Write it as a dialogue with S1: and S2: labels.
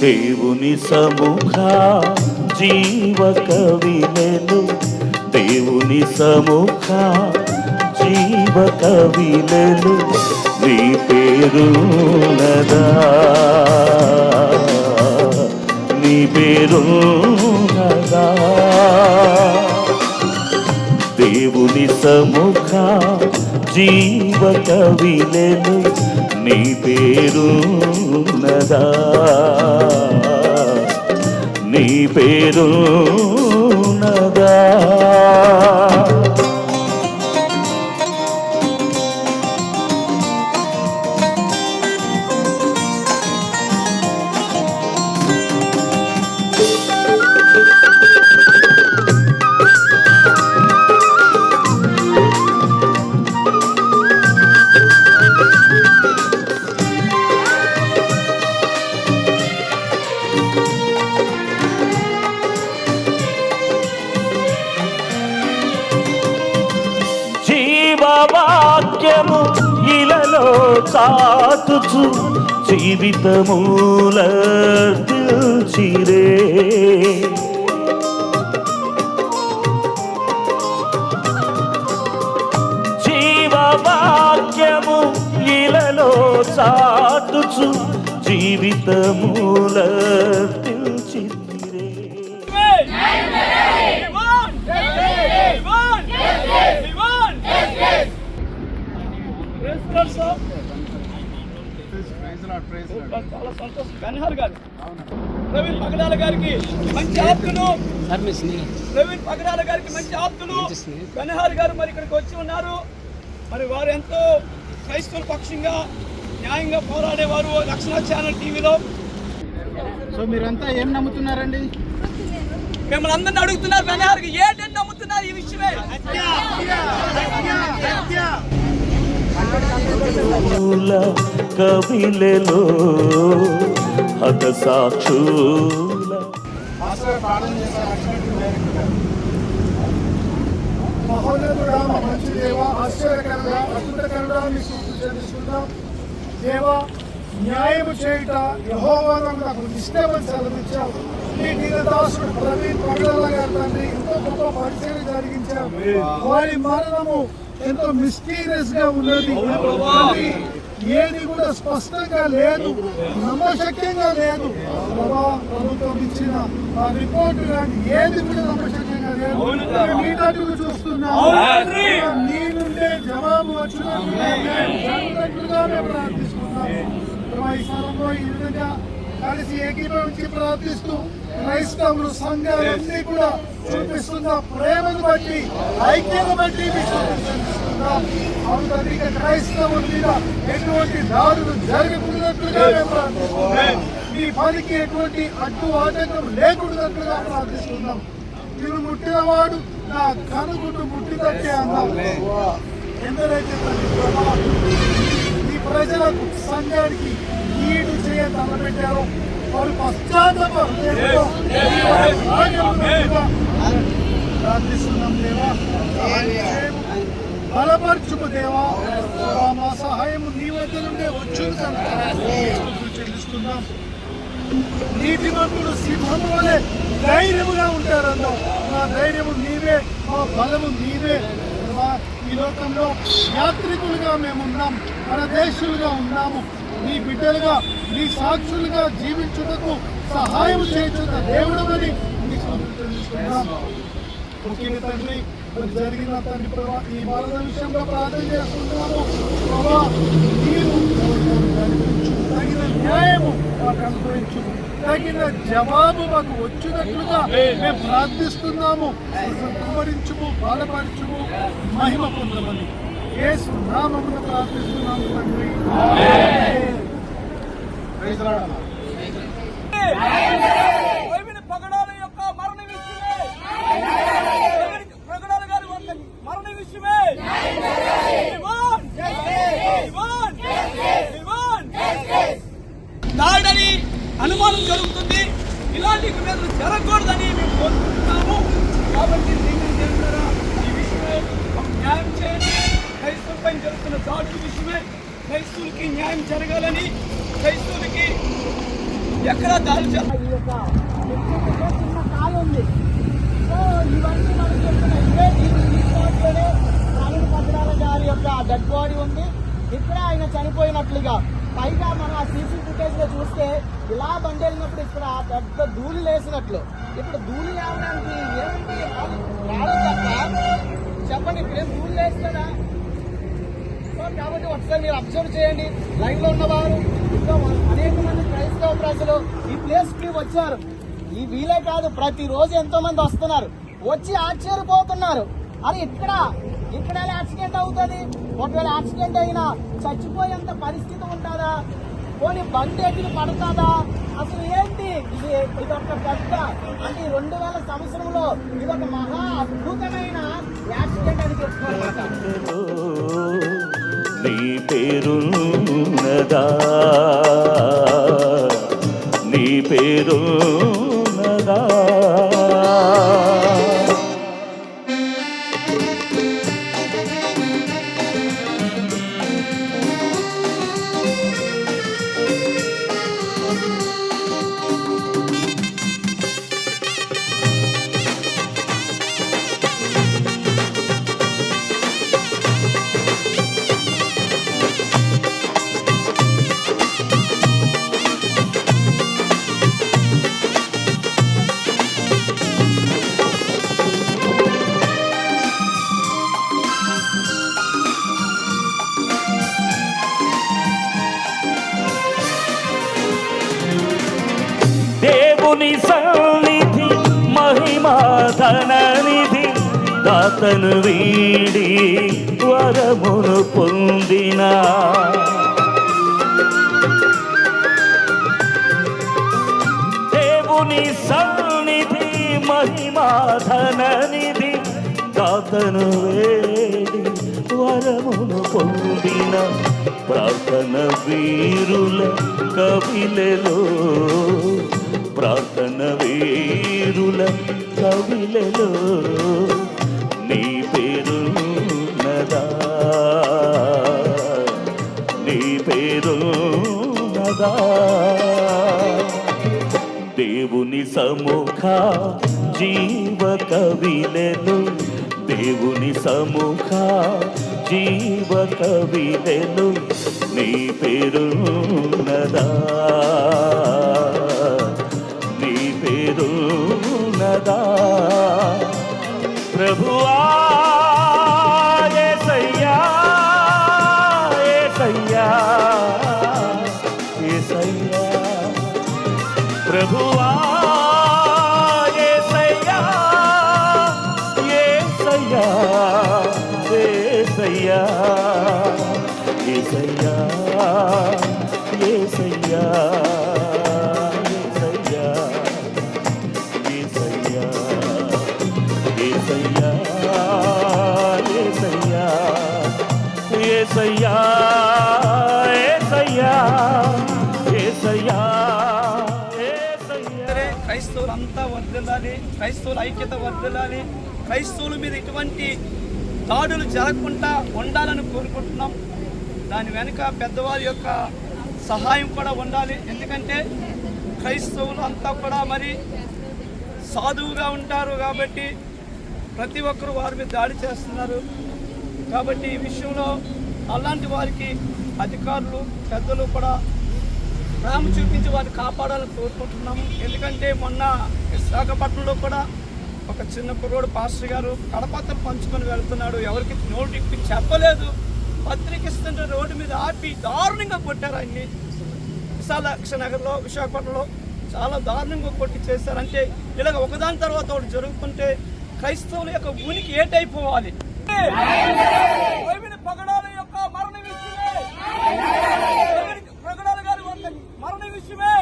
S1: దేవుని సముఖ జీవ కవిలెలు దేవుని సముఖ జీవ కవిలెలు నీ పేరు నదా నీ పేరు నదా దేవుని సముఖ జీవ కవిలను నీ పేరు నదా నీ పేరు చాటుచు జీవితమూల చిరే. జీవవాక్యము ఇలలో చాటుచు జీవితమూల చిరే.
S2: చాలా సంతోషం గన్హర్ గారు ప్రవీణ్ పగడాల గారికి మంచి ఆప్తులు ప్రవీణ్ పగడాల గారికి మంచి ఆప్తులు గన్హర్ గారు మరి ఇక్కడికి వచ్చి ఉన్నారు మరి వారు ఎంతో క్రైస్తవ పక్షంగా న్యాయంగా పోరాడేవారు రక్షణ ఛానల్ టీవీలో
S3: సో మీరంతా ఏం నమ్ముతున్నారండి?
S2: మిమ్మల్ని అందరిని అడుగుతున్నారు గన్హర్ ఏంటని నమ్ముతున్నారు ఈ విషయం?
S1: మూల కవిలలో హత సాక్షు
S3: మహోన్నతుడా మంచి దేవ ఆశ్చర్యకరంగా అద్భుతకరంగా మీకు చెల్లిస్తున్నాం న్యాయము చేయుట యహోవానం నాకు ఇష్టమని సెలవిచ్చావు. మీ దీనదాసుడు ప్రవీణ్ పగడల గారు తండ్రి ఎంతో గొప్ప పరిచయం జరిగించావు వారి మరణము ఎంతో మిస్టీరియస్గా ఉన్నది. ఏది కూడా స్పష్టంగా లేదు నమ్మశక్యంగా లేదు. ప్రభా ప్రభుత్వం ఇచ్చిన ఆ రిపోర్ట్ కానీ ఏది కూడా నమ్మశక్యంగా లేదు. మీ తట్టుకు చూస్తున్నాం నీ నుండే జవాబు వచ్చినట్లుగా మేము జరుగునట్లుగా మేము ప్రార్థిస్తున్నాం ప్రభా, ఈ స్థలంలో ఈ విధంగా కలిసి ఏకీభవించి ప్రార్థిస్తూ క్రైస్తవులు సంఘాలన్నీ కూడా చూపిస్తున్న ప్రేమను బట్టి ఐక్యత బట్టి క్రైస్తవుల మీద ఎటువంటి దాడులు ప్రార్థిస్తున్నాం. మీ పనికి ఎటువంటి అడ్డు ఆటంకం లేకూడనట్లుగా ప్రార్థిస్తున్నాం. మీరు ముట్టినవాడు నా కనుగుడ్డు ముట్టినట్టే అన్నాం ఎందరైతే ప్రజలకు సంఘానికి ఈడు చేయ తలపెట్టారో వారు పశ్చాత్తాప ప్రార్థిస్తున్నాం దేవా. సహాయం. బలపరచుము దేవా. మా సహాయము నీ వద్ద నుండే స్తుతులు చెల్లిస్తున్నాం. నీతిమంతుడు సింహము వలె ధైర్యముగా ఉంటారన్నావు మా ధైర్యము నీవే మా బలము నీవే. ఈ లోకంలో యాత్రికులుగా మేమున్నాం పరదేశులుగా మన ఉన్నాము. నీ బిడ్డలుగా నీ సాక్షులుగా జీవించుటకు సహాయం చేయుచున్న దేవుడమని అని ముఖ్యంగా తండ్రి మరి జరిగిన తండ్రి ప్రభా ఈ భారత విషయంలో ప్రార్థన చేస్తున్నాము. ప్రభా నీవు నడిపించు. తగిన న్యాయము మాకు అనుగ్రహించు తగిన జవాబు మాకు వచ్చినట్లుగా మేము ప్రార్థిస్తున్నాము. కుమరించుము బాధపరచుము మహిమ పొందమని. యేసు నామమున ప్రార్థిస్తున్నాము తండ్రి ప్రైజ్ లార్డ్ అన్న.
S2: ప్రవీణ్ పగడాల యొక్క మరణ విషయమే ప్రవీణ్ పగడాల గారి వల్ల మరణ విషయమే ఇవాన్! ఇవాన్! ఇవాన్! దాడని అనుమానం జరుగుతుంది ఇలాంటి మీద జరగకూడదని మేము కోరుకుంటున్నాము కాబట్టి దీన్ని దేవుడారా ఈ విషయమే ఒక న్యాయం చేయండి క్రైస్తవులపై జరుగుతున్న దాడుల విషయమే క్రైస్తవులకి న్యాయం జరగాలని క్రైస్తవులకి ఎక్కడా
S4: ఈ యొక్క చిన్న కాలు ఉంది సో ఇవన్నీ మనం చెప్తున్నాం ఇదే ఈ స్పాట్లోనే భద్రాల గారి యొక్క డెడ్ బాడీ ఉంది ఇక్కడ ఆయన చనిపోయినట్లుగా. పైగా మనం ఆ సీసీ ఫుటేజ్లో చూస్తే ఇలా బండెళ్ళినప్పుడు ఇక్కడ పెద్ద ధూళి లేసినట్లు. ఇప్పుడు ధూళి లేవడానికి ఏమిటి రాదు తప్ప. చెప్పండి ఇప్పుడేం ధూళి లేస్తుందా సో కాబట్టి ఒకసారి మీరు అబ్జర్వ్ చేయండి. లైవ్లో ఉన్నవారు ఇంకా అనేక మంది క్రైస్తవ ప్రజలు ఈ ప్లేస్కి వచ్చారు. ఈ వీలే కాదు ప్రతి రోజు ఎంతో మంది వస్తున్నారు. వచ్చి ఆశ్చర్యపోతున్నారు. అది ఇక్కడ ఇక్కడ యాక్సిడెంట్ అవుతుంది? ఒకవేళ యాక్సిడెంట్ అయినా చచ్చిపోయేంత పరిస్థితి ఉంటుందా? పోనీ బండి పడుతుందా? అసలు ఏంటి? ఇది ఇదొక పెద్ద అంటే రెండు వేల సంవత్సరంలో ఇది ఒక మహా అద్భుతమైన యాక్సిడెంట్ అని
S1: చెప్తున్నారు పేరున్నదా? నీ పేరు సన్నిధి మహిమాధననిధి దాతను వీడి వరమును పొందినా. దేవుని సన్నిధి మహిమాధననిధి దాతను వేడి వరమును పొందిన. ప్రార్థన వీరుల కవిలలో ప్రార్థన వీరుల కవిలలో నీ పేరు నదా నీ పేరు నదా దేవుని సముఖ జీవ కవిలను దేవుని సముఖ జీవ కవిలను నీ పేరు నదా సదా ప్రభువా ప్రభువా ఏ సయ్యా ఏ సయ్యా ఏ సయ్యా ఏ సయ్యా ఏ
S2: సయ్యా క్రైస్తవులు అంతా వర్దిల్లాలి క్రైస్తవుల ఐక్యత వర్దిల్లాలి క్రైస్తవుల మీద ఇటువంటి దాడులు జరగకుండా ఉండాలని కోరుకుంటున్నాం. దాని వెనుక పెద్దవారి యొక్క సహాయం కూడా ఉండాలి. ఎందుకంటే క్రైస్తవులు అంతా కూడా మరి సాధువుగా ఉంటారు కాబట్టి ప్రతి ఒక్కరు వారి మీద దాడి చేస్తున్నారు. కాబట్టి ఈ విషయంలో అలాంటి వారికి అధికారులు పెద్దలు కూడా ప్రేమ చూపించి వారిని కాపాడాలని కోరుకుంటున్నాము. ఎందుకంటే మొన్న విశాఖపట్నంలో కూడా ఒక చిన్న కుర్రోడు పాస్టర్ గారు కడపత్రం పంచుకొని వెళ్తున్నాడు. ఎవరికి నోటు ఇప్పి చెప్పలేదు. పత్రిక ఇస్తుంటే రోడ్డు మీద ఆపి దారుణంగా కొట్టారు ఆయన్ని. విశాలాక్ష నగర్లో విశాఖపట్నంలో చాలా దారుణంగా కొట్టి చేశారంటే ఇలాగ ఒకదాని తర్వాత ఒకటి జరుగుతుంటే క్రైస్తవుల యొక్క ఉనికి ఏటైపోవాలి. రఘునాథ్ గారి వందని మరణ విషయమే.